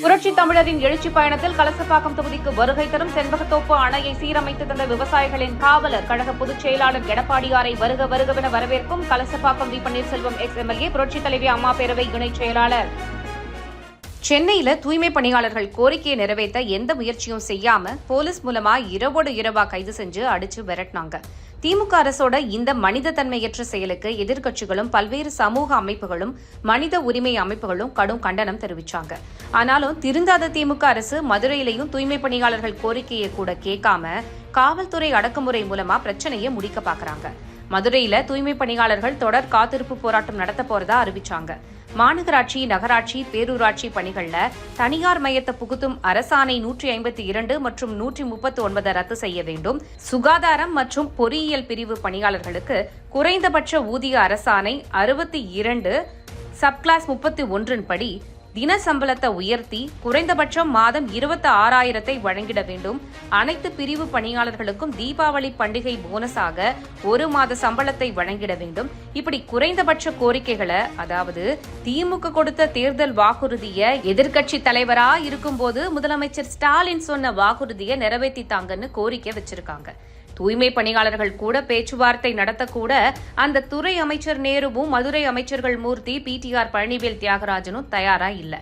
புரட்சி தமிழரின் எழுச்சி பயணத்தில் கலசப்பாக்கம் தொகுதிக்கு வருகை தரும் செண்பகத்தோப்பு அணையை சீரமைத்து தந்த விவசாயிகளின் காவலர் கழக பொதுச் செயலாளர் எடப்பாடியாரை வருக வருகவென வரவேற்கும் Kalasapakkam V Panneerselvam ex MLA புரட்சித் தலைவி அம்மா பேரவை இணைச் செயலாளர். சென்னையில தூய்மை பணியாளர்கள் கோரிக்கையை நிறைவேற்ற எந்த முயற்சியும் செய்யாம போலீஸ் மூலமா இரவோடு இரவா கைது செஞ்சு அடிச்சு விரட்டினாங்க. திமுக அரசோட இந்த மனித தன்மையற்ற செயலுக்கு எதிர்க்கட்சிகளும் பல்வேறு சமூக அமைப்புகளும் மனித உரிமை அமைப்புகளும் கடும் கண்டனம் தெரிவிச்சாங்க. ஆனாலும் திருந்தாத திமுக அரசு மதுரையிலையும் தூய்மை பணியாளர்கள் கோரிக்கையை கூட கேட்காம காவல்துறை அடக்குமுறை மூலமா பிரச்சனையை முடிக்க பாக்குறாங்க. மதுரையில தூய்மை பணியாளர்கள் தொடர் காத்திருப்பு போராட்டம் நடத்த போறதா அறிவிச்சாங்க. மாநகராட்சி நகராட்சி பேரூராட்சி பணிகளில் தனியார் மையத்தை புகுத்தும் அரசாணை நூற்றி ஐம்பத்தி இரண்டு மற்றும் நூற்றி முப்பத்தி ஒன்பதை ரத்து செய்ய வேண்டும். சுகாதாரம் மற்றும் பொறியியல் பிரிவு பணியாளர்களுக்கு குறைந்தபட்ச ஊதிய அரசாணை அறுபத்தி இரண்டு சப்கிளாஸ் முப்பத்தி ஒன்றின் படி தின சம்பளத்தை உயர்த்தி குறைந்தபட்சம் மாதம் இருபத்தி ஆறாயிரத்தை வழங்கிட வேண்டும். அனைத்து பிரிவு பணியாளர்களுக்கும் தீபாவளி பண்டிகை போனஸாக ஒரு மாத சம்பளத்தை வழங்கிட வேண்டும். இப்படி குறைந்தபட்ச கோரிக்கைகளை அதாவது திமுக கொடுத்த தேர்தல் வாக்குறுதியை எதிர்க்கட்சி தலைவரா இருக்கும்போது முதலமைச்சர் ஸ்டாலின் சொன்ன வாக்குறுதியை நிறைவேற்றித்தாங்கன்னு கோரிக்கை வச்சிருக்காங்க. தூய்மை பணியாளர்கள் கூட பேச்சுவார்த்தை நடத்தக்கூட அந்த துறை அமைச்சர் நேருவும் மதுரை அமைச்சர்கள் மூர்த்தி பிடிஆர் பழனிவேல் தியாகராஜனும் தயாரா இல்ல.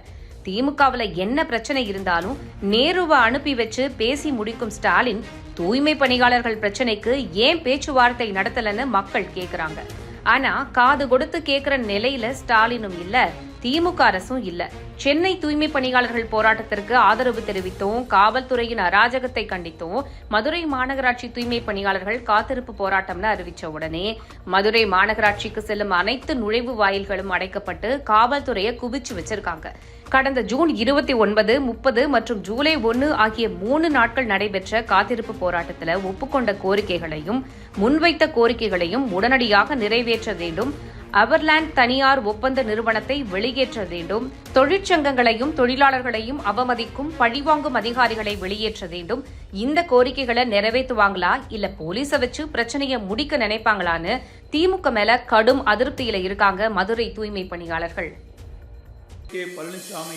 திமுகவில் என்ன பிரச்சனை இருந்தாலும் நேருவை அனுப்பி வச்சு பேசி முடிக்கும் ஸ்டாலின் தூய்மை பணியாளர்கள் பிரச்சனைக்கு ஏன் பேச்சுவார்த்தை நடத்தலன்னு மக்கள் கேட்குறாங்க ஆனா காது கொடுத்து கேட்குற நிலையில ஸ்டாலினும் இல்ல. திமுக அரசும் இல்ல. சென்னை தூய்மை பணியாளர்கள் போராட்டத்திற்கு ஆதரவு தெரிவித்தோம் காவல்துறையின் அராஜகத்தை கண்டித்தோம் மதுரை மாநகராட்சி தூய்மை பணியாளர்கள் காத்திருப்பு போராட்டம்னு அறிவிச்ச உடனே மதுரை மாநகராட்சிக்கு செல்லும் அனைத்து நுழைவு வாயில்களும் அடைக்கப்பட்டு காவல்துறையை குவிச்சு வச்சிருக்காங்க. கடந்த ஜூன் இருபத்தி ஒன்பது முப்பது மற்றும் ஜூலை ஒன்று ஆகிய மூணு நாட்கள் நடைபெற்ற காத்திருப்பு போராட்டத்தில் ஒப்புக்கொண்ட கோரிக்கைகளையும் முன்வைத்த கோரிக்கைகளையும் உடனடியாக நிறைவேற்ற வேண்டும். அவர்லாண்ட் தனியார் ஒப்பந்த நிறுவனத்தை வெளியேற்ற வேண்டும். தொழிற்சங்கங்களையும் தொழிலாளர்களையும் அவமதிக்கும் பழிவாங்கும் அதிகாரிகளை வெளியேற்ற வேண்டும். இந்த கோரிக்கைகளை நிறைவேற்றுவாங்களா? இல்ல போலீஸை வச்சு பிரச்சனையை முடிக்க நினைப்பாங்களான்னு திமுக மேல கடும் அதிருப்தியில இருக்காங்க மதுரை தூய்மை பணியாளர்கள்.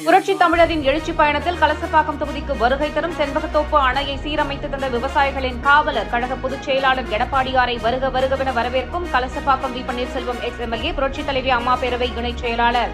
புரட்சி தமிழரின் எழுச்சி பயணத்தில் கலசப்பாக்கம் தொகுதிக்கு வருகை தரும் செண்பகத்தோப்பு அணையை சீரமைத்து தந்த விவசாயிகளின் காவலர் கழக பொதுச் செயலாளர் எடப்பாடியாரை வருக வருகவென வரவேற்கும் Kalasapakkam V. Panneerselvam ex MLA புரட்சித் தலைவி அம்மா பேரவை இணைச் செயலாளர்.